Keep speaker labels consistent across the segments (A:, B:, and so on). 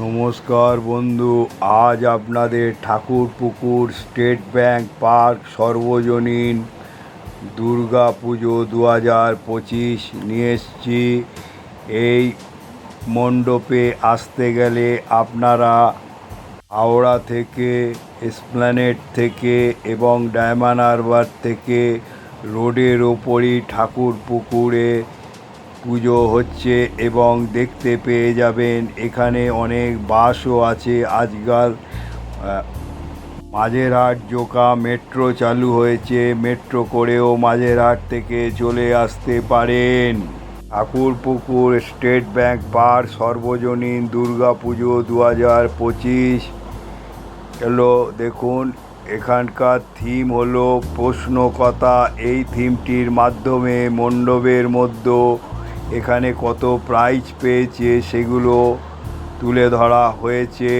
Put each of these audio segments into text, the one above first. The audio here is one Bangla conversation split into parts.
A: নমস্কার বন্ধু, আজ আপনাদের ঠাকুরপুকুর স্টেট ব্যাংক পার্ক সর্বজনীন দুর্গা পুজো দু হাজার পঁচিশ নিয়ে এসছি। এই মণ্ডপে আসতে গেলে আপনারা হাওড়া থেকে, এসপ্ল্যানেড থেকে এবং ডায়মন্ড হারবার থেকে রোডের ওপরই ঠাকুর পুকুরে পুজো হচ্ছে এবং দেখতে পেয়ে যাবেন এখানে অনেক বাসও আছে। আজকাল মাঝেরহাট, জোকা মেট্রো চালু হয়েছে। মেট্রো করেও মাঝেরহাট থেকে চলে আসতে পারেন। ঠাকুরপুকুর স্টেট ব্যাংক পার সর্বজনীন দুর্গা পুজো দু হাজার পঁচিশ। হলো দেখুন, এখানকার থিম হলো প্রশ্নকথা। এই থিমটির মাধ্যমে মণ্ডপের মধ্যে এখানে কত প্রাইজ পেয়েছে সেগুলো তুলে ধরা হয়েছে।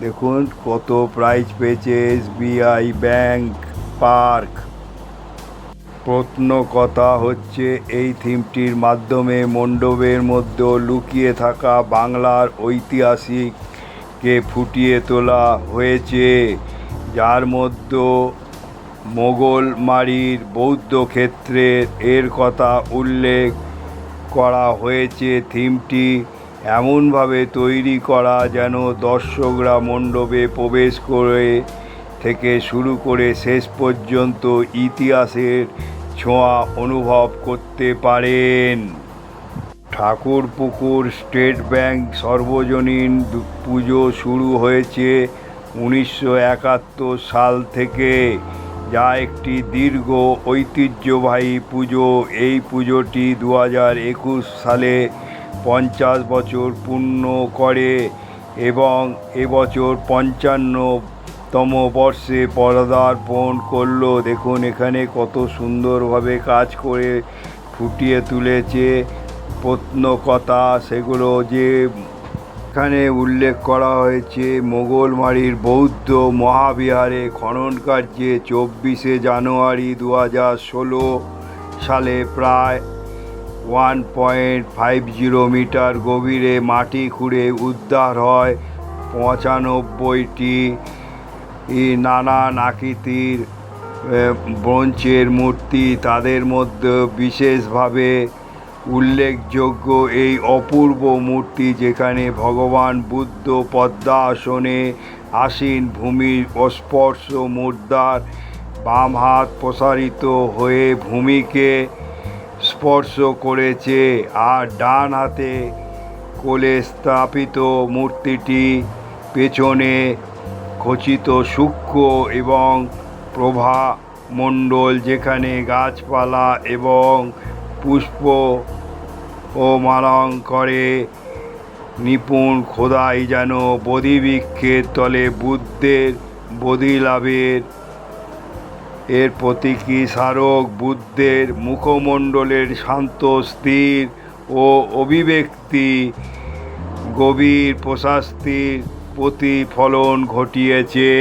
A: দেখুন, কত প্রাইজ পেয়েছে এসবিআই ব্যাংক, পার্ক। প্রত্ন কথা হচ্ছে, এই থিমটির মাধ্যমে মণ্ডপের মধ্যে লুকিয়ে থাকা বাংলার ঐতিহাসিককে ফুটিয়ে তোলা হয়েছে। যার মধ্যে মোগলমারির বৌদ্ধ ক্ষেত্রের এর কথা উল্লেখ করা হয়েছে থিমটি এমনভাবে তৈরি করা যেন দর্শকরা মণ্ডপে প্রবেশ করে থেকে শুরু করে শেষ পর্যন্ত ইতিহাসের ছোঁয়া অনুভব করতে পারেন। ঠাকুরপুকুর স্টেট ব্যাংক সর্বজনীন পুজো শুরু হয়েছে উনিশশো একাত্তর সাল থেকে। যা একটি দীর্ঘ ঐতিহ্যবাহী পুজো। এই পুজোটি দু একুশ সালে পঞ্চাশ বছর পূর্ণ করে এবং এবছর পঞ্চান্নতম বর্ষে পদার্পণ করল। দেখুন, এখানে কত সুন্দরভাবে কাজ করে ফুটিয়ে তুলেছে প্রত্নকথা, সেগুলো যে এখানে উল্লেখ করা হয়েছে মোগলমারির বৌদ্ধ মহাবিহারে খনন কার্যে চব্বিশে জানুয়ারি দু ষোলো সালে প্রায় one point five zero metre গভীরে মাটি খুঁড়ে উদ্ধার হয় পঁচানব্বইটি নানান আকৃতির এ, ব্রোঞ্জের মূর্তি। তাদের মধ্যে বিশেষভাবে উল্লেখযোগ্য এই অপূর্ব মূর্তি যেখানে ভগবান বুদ্ধ পদ্মাসনে আসীন ভূমির অস্পর্শ মুদ্রার বাম হাত প্রসারিত হয়ে ভূমিকে স্পর্শ করেছে আর ডান হাতে কোলে স্থাপিত মূর্তিটি পেছনে খচিত সূক্ষ্ম এবং প্রভা মণ্ডল যেখানে গাছপালা এবং পুষ্প ও মালঙ্করে নিপুণ খোদাই যেন বোধিবৃক্ষের তলে বুদ্ধের বোধি লাভের। এর প্রতীকী স্মারক বুদ্ধের মুখমণ্ডলের শান্ত, স্থির ও অভিব্যক্তি? গভীর প্রশাস্তির প্রতিফলন ঘটিয়েছে।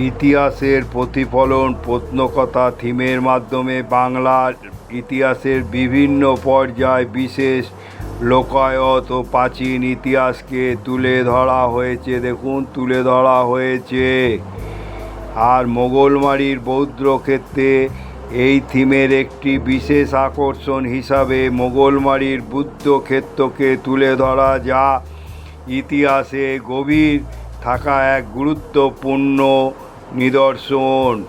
A: ইতিহাসের প্রতিফলন প্রত্নকথা থিমের মাধ্যমে বাংলার ইতিহাসের বিভিন্ন পর্যায় বিশেষ লোকায়ত ও প্রাচীন ইতিহাসকে তুলে ধরা হয়েছে। দেখুন, তুলে ধরা হয়েছে। আর মোগলমারির বৌদ্ধ ক্ষেত্রে এই থিমের একটি বিশেষ আকর্ষণ হিসাবে মোগলমারির বুদ্ধ ক্ষেত্রকে তুলে ধরা যা ইতিহাসে গভীর থাকা এক গুরুত্বপূর্ণ নিদর্শন,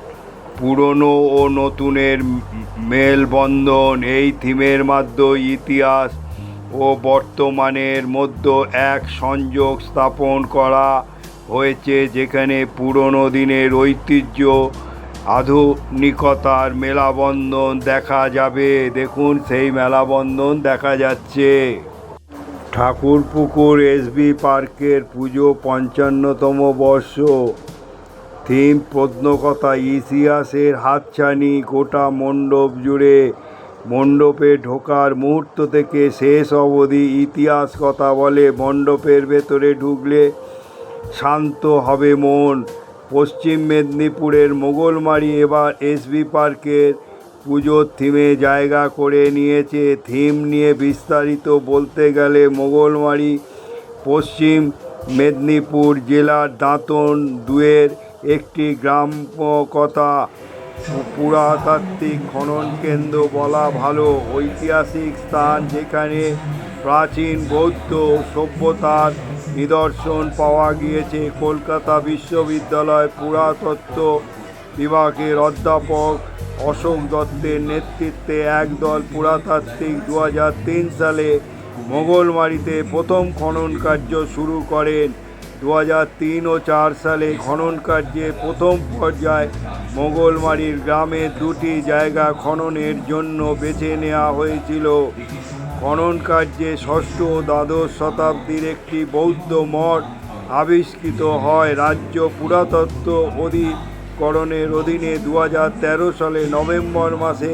A: পুরনো ও নতুনের মেলবন্ধন, এই থিমের মাধ্যমে ইতিহাস ও বর্তমানের মধ্যে এক সংযোগ স্থাপন করা হয়েছে, যেখানে পুরনো দিনের ঐতিহ্য, আধুনিকতার মেলাবন্ধন দেখা যাবে। দেখুন, সেই মেলাবন্ধন দেখা যাচ্ছে। ঠাকুরপুকুর এসবি পার্কের পুজো, পঞ্চান্নতম বর্ষ। থিম প্রত্নকথা ইতিহাসের হাতছানি গোটা মণ্ডপ জুড়ে মণ্ডপে ঢোকার মুহূর্ত থেকে শেষ অবধি ইতিহাস কথা বলে মণ্ডপের ভেতরে ঢুকলে শান্ত হবে মন। পশ্চিম মেদিনীপুরের মোগলমারি এবার এসবি পার্কের পুজোর থিমে জায়গা করে নিয়েছে। থিম নিয়ে বিস্তারিত বলতে গেলে মোগলমারি পশ্চিম মেদিনীপুর জেলার দাঁতন দুয়ের একটি গ্রাম্য কথা পুরাতাত্ত্বিক খনন কেন্দ্র বলা ভালো। ঐতিহাসিক স্থান যেখানে প্রাচীন বৌদ্ধ সভ্যতার নিদর্শন পাওয়া গিয়েছে। কলকাতা বিশ্ববিদ্যালয় পুরাতত্ত্ব বিভাগের অধ্যাপক অশোক দত্তের নেতৃত্বে একদল পুরাতাত্ত্বিক দু হাজার তিন সালে মোগলমারিতে প্রথম খনন কার্য শুরু করেন। দু তিন ও চার সালে খনন কার্যে প্রথম পর্যায়ে মোগলমারির গ্রামে দুটি জায়গা খননের জন্য বেছে নেওয়া হয়েছিল। খনন কার্যে ষষ্ঠ ও দ্বাদশ শতাব্দীর একটি বৌদ্ধ মঠ আবিষ্কৃত হয় রাজ্য পুরাতত্ত্ব অধিকরণের অধীনে দু হাজার তেরো সালে নভেম্বর মাসে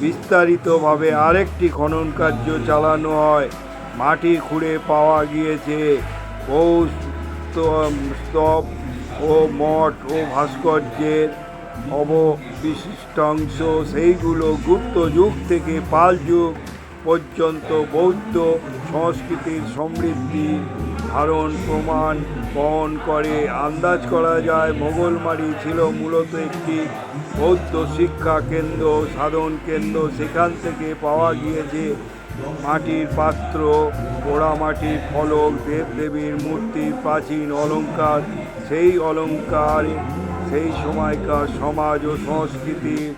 A: বিস্তারিতভাবে আরেকটি খনন কার্য চালানো হয়। মাটি খুঁড়ে পাওয়া গিয়েছে। বহু স্তব ও মঠ ও ভাস্কর্যের অবশিষ্টাংশ সেইগুলো গুপ্ত যুগ থেকে পাল যুগ পর্যন্ত বৌদ্ধ সংস্কৃতির সমৃদ্ধি ধারণ, প্রমাণ, বহন করে। আন্দাজ করা যায় মোগলমারি ছিল মূলত একটি বৌদ্ধ শিক্ষা কেন্দ্র, সাধন কেন্দ্র। সেখান থেকে পাওয়া গিয়েছে মাটির পাত্র পোড়ামাটির ফলক, দেবদেবীর মূর্তি, প্রাচীন অলঙ্কার, সেই অলংকার সেই সময়কার সমাজ ও সংস্কৃতির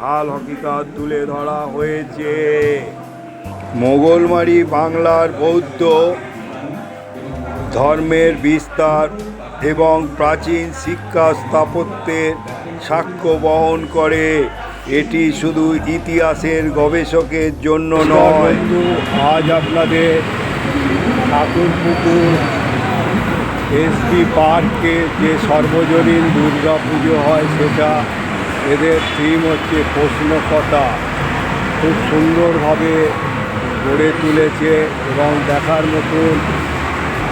A: হাল হকিকাত তুলে ধরা হয়েছে। মোগলমারি বাংলার বৌদ্ধ ধর্মের বিস্তার এবং প্রাচীন শিক্ষা স্থাপত্যের সাক্ষ্য বহন করে। এটি শুধু ইতিহাসের গবেষকের জন্য নয়। আজ আপনাদের ঠাকুরপুকুর এসপি পার্কে যে সর্বজনীন দুর্গা পুজো হয় সেটা এদের থিম হচ্ছে প্রশ্নকতা খুব সুন্দরভাবে গড়ে তুলেছে এবং দেখার মতন।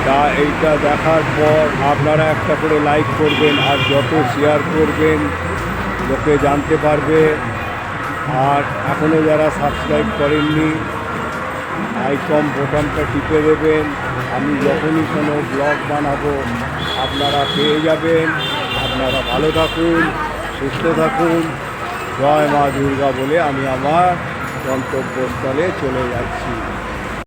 A: তা এইটা দেখার পর আপনারা একটা করে লাইক করবেন আর যত শেয়ার করবেন, লোকে জানতে পারবে। আর এখনও যারা সাবস্ক্রাইব করেননি আইকম বোতামটা টিপে দেবেন। আমি যখনই কোনো ব্লগ বানাবো, আপনারা পেয়ে যাবেন। আপনারা ভালো থাকুন, সুস্থ থাকুন। জয় মা দুর্গা বলে আমি আমার গন্তব্যস্থলে চলে যাচ্ছি।